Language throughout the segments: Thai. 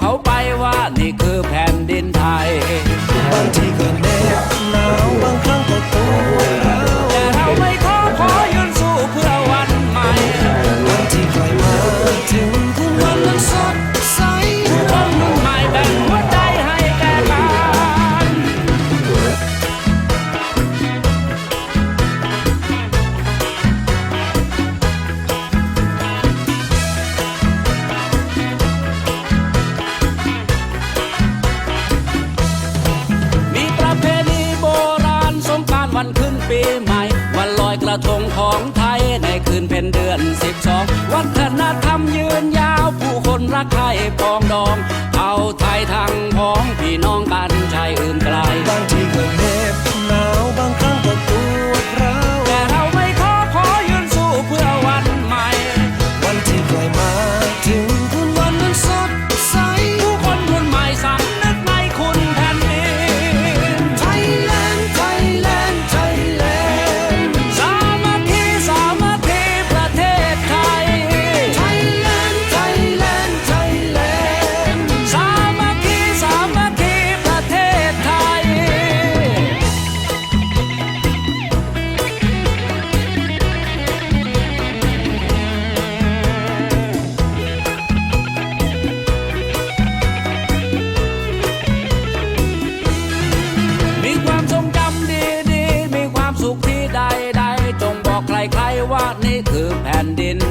out. วันขึ้นปีใหม่ วันลอยกระทงของไทยในคืนเพ็ญเดือนสิบสองวัฒนธรรมยืนยาวผู้คนรักใครปองดอง I could hand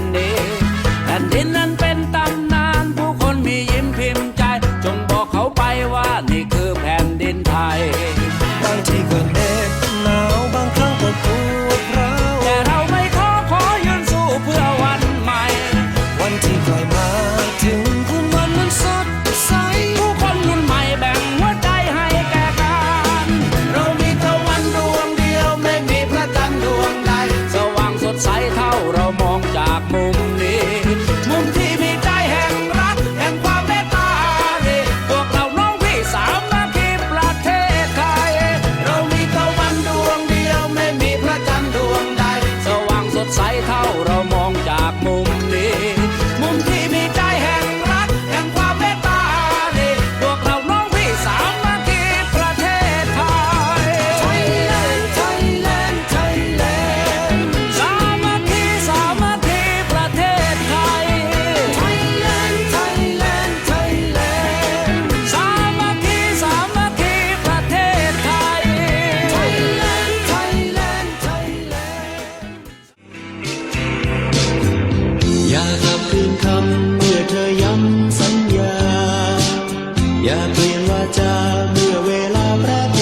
เปลี่ยนวาจาเมื่อเวลาประเท